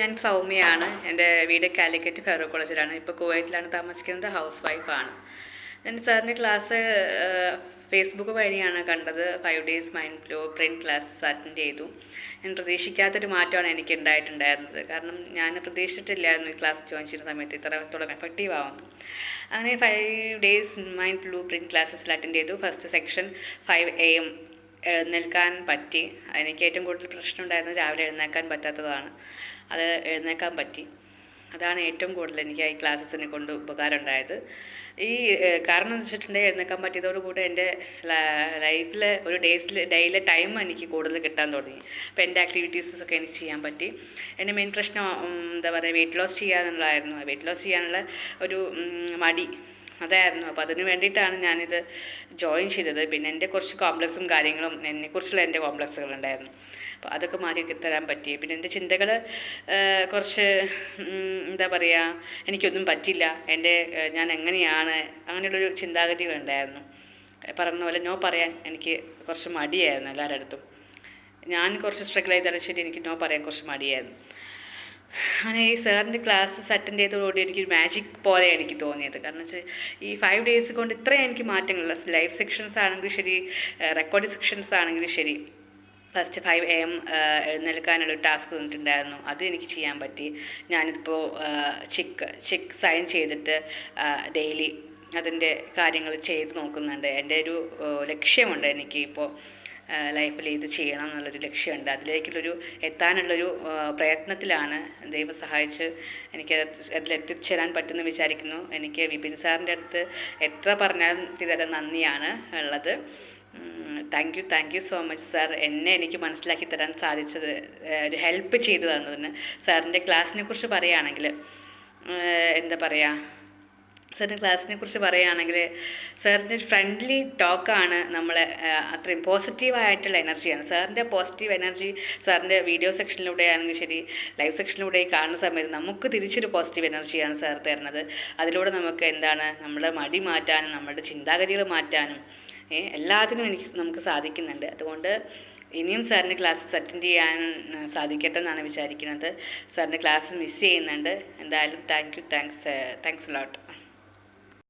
ഞാൻ സൗമ്യയാണ്. എന്റെ വീട് കാലിക്കറ്റ് ഫെറോ കോളേജിലാണ്. ഇപ്പോൾ കുവൈറ്റിലാണ് താമസിക്കുന്നത്. ഹൗസ് വൈഫാണ് ഞാൻ സാറിന്റെ ക്ലാസ് ഫേസ്ബുക്ക് വഴിയാണ് കണ്ടത്. Five days mind flow print class attend ചെയ്തു. ഞാൻ പ്രതീക്ഷിക്കാത്തൊരു മാറ്റമാണ് എനിക്ക് ഉണ്ടായിട്ടുണ്ടായിരുന്നത്. കാരണം ഞാൻ പ്രതീക്ഷിച്ചിട്ടില്ലായിരുന്നു ഈ ക്ലാസ് ജോയിൻ ചെയ്യുന്ന സമയത്ത്. ഇത്രത്തോളം എഫക്റ്റീവ് ആവുന്നു അങ്ങനെ five days mind flu print ക്ലാസ്സസിൽ attend ചെയ്തു. First section five A M എഴുന്നേൽക്കാൻ പറ്റി. എനിക്ക് ഏറ്റവും കൂടുതൽ പ്രശ്നം ഉണ്ടായിരുന്നത് രാവിലെ എഴുന്നേൽക്കാൻ പറ്റാത്തതാണ്. അത് എഴുന്നേൽക്കാൻ പറ്റി. അതാണ് ഏറ്റവും കൂടുതൽ എനിക്ക് ഈ ക്ലാസ്സസിനെ കൊണ്ട് ഉപകാരം ഉണ്ടായത് ഈ കാരണം എന്ന് വെച്ചിട്ടുണ്ടെങ്കിൽ എഴുന്നേൽക്കാൻ പറ്റിയതോടുകൂടി എന്റെ ലൈഫിൽ ഒരു ഡേയ്സിൽ ഡെയിലി ടൈം എനിക്ക് കൂടുതൽ കിട്ടാൻ തുടങ്ങി. അപ്പോൾ എന്റെ ആക്ടിവിറ്റീസൊക്കെ എനിക്ക് ചെയ്യാൻ പറ്റി. എന്റെ മെയിൻ പ്രശ്നം എന്താ പറയുക വെയിറ്റ് ലോസ് ചെയ്യാന്നുള്ളതായിരുന്നു. വെയിറ്റ് ലോസ് ചെയ്യാനുള്ള ഒരു മടി. അതായിരുന്നു. അപ്പോൾ അതിന് വേണ്ടിയിട്ടാണ് ഞാനിത് ജോയിൻ ചെയ്തത്. പിന്നെ എന്റെ കുറച്ച് കോംപ്ലക്സും കാര്യങ്ങളും എന്നെക്കുറിച്ചുള്ള എന്റെ കോംപ്ലക്സുകൾ ഉണ്ടായിരുന്നു. അപ്പോൾ അതൊക്കെ മാറ്റി തരാൻ പറ്റി. പിന്നെ എന്റെ ചിന്തകൾ കുറച്ച് എന്താ പറയുക എനിക്കൊന്നും പറ്റില്ല. എന്റെ ഞാൻ എങ്ങനെയാണ് അങ്ങനെയുള്ളൊരു ചിന്താഗതികളുണ്ടായിരുന്നു പറഞ്ഞ പോലെ നോ പറയാൻ എനിക്ക് കുറച്ച് മടിയായിരുന്നു എല്ലാവരുടെ അടുത്തും ഞാൻ കുറച്ച് സ്ട്രഗിൾ ചെയ്താലും ശരി എനിക്ക് നോ പറയാൻ കുറച്ച് മടിയായിരുന്നു. അങ്ങനെ ഈ സാറിന്റെ ക്ലാസ്സസ് അറ്റൻഡ് ചെയ്തതോടുകൂടി എനിക്ക് മാജിക് പോലെ എനിക്ക് തോന്നിയത്. കാരണം വെച്ചാൽ ഈ ഫൈവ് ഡേയ്സ് കൊണ്ട് ഇത്രയും എനിക്ക് മാറ്റങ്ങൾ ലൈവ് സെക്ഷൻസ് ആണെങ്കിലും ശരി റെക്കോർഡ് സെക്ഷൻസ് ആണെങ്കിലും ശരി. ഫസ്റ്റ് ഫൈവ് എ എം എഴുന്നേൽക്കാനുള്ള ടാസ്ക് തന്നിട്ടുണ്ടായിരുന്നു. അത് എനിക്ക് ചെയ്യാൻ പറ്റി. ഞാനിപ്പോൾ ചെക്ക് ചെക്ക് സൈൻ ചെയ്തിട്ട് ഡെയിലി അതിന്റെ കാര്യങ്ങൾ ചെയ്ത് നോക്കുന്നുണ്ട്. എന്റെ ഒരു ലക്ഷ്യമുണ്ട് എനിക്ക് ഇപ്പോൾ ലൈഫിൽ ഇത് ചെയ്യണം എന്നുള്ളൊരു ലക്ഷ്യമുണ്ട്. അതിലേക്കുള്ളൊരു എത്താനുള്ളൊരു പ്രയത്നത്തിലാണ് ദൈവം സഹായിച്ച് എനിക്ക് അതിൽ അതിലെത്തിച്ചേരാൻ പറ്റുമെന്ന് വിചാരിക്കുന്നു. എനിക്ക് വിപിൻ സാറിന്റെ അടുത്ത് എത്ര പറഞ്ഞാലും തീരെ നന്ദിയാണ് ഉള്ളത്. Thank you thank you so much sir എന്നെ എനിക്ക് മനസ്സിലാക്കി തരാൻ സാധിച്ചത് ഒരു ഹെൽപ്പ് ചെയ്തു തന്നതിന്. സാറിന്റെ ക്ലാസ്സിനെ കുറിച്ച് പറയുകയാണെങ്കിൽ എന്താ പറയുക സാറിന്റെ ക്ലാസ്സിനെ കുറിച്ച് പറയുകയാണെങ്കിൽ സാറിന്റെ ഫ്രണ്ട്ലി ടോക്കാണ് നമ്മളെ അത്രയും പോസിറ്റീവായിട്ടുള്ള എനർജിയാണ് സാറിന്റെ പോസിറ്റീവ് എനർജി സാറിന്റെ വീഡിയോ സെക്ഷനിലൂടെ ആണെങ്കിൽ ശരി ലൈവ് സെക്ഷനിലൂടെ കാണുന്ന സമയത്ത് നമുക്ക് തിരിച്ചൊരു പോസിറ്റീവ് എനർജിയാണ് സാർ തരുന്നത്. അതിലൂടെ നമുക്ക് എന്താണ് നമ്മുടെ മടി മാറ്റാനും നമ്മുടെ ചിന്താഗതികൾ മാറ്റാനും എല്ലാത്തിനും എനിക്ക് നമുക്ക് സാധിക്കുന്നുണ്ട്. അതുകൊണ്ട് ഇനിയും സാറിന്റെ ക്ലാസ്സസ് അറ്റൻഡ് ചെയ്യാൻ സാധിക്കട്ടെ എന്നാണ് വിചാരിക്കുന്നത്. സാറിന്റെ ക്ലാസ് മിസ് ചെയ്യുന്നുണ്ട്. എന്തായാലും thank you thanks thanks lot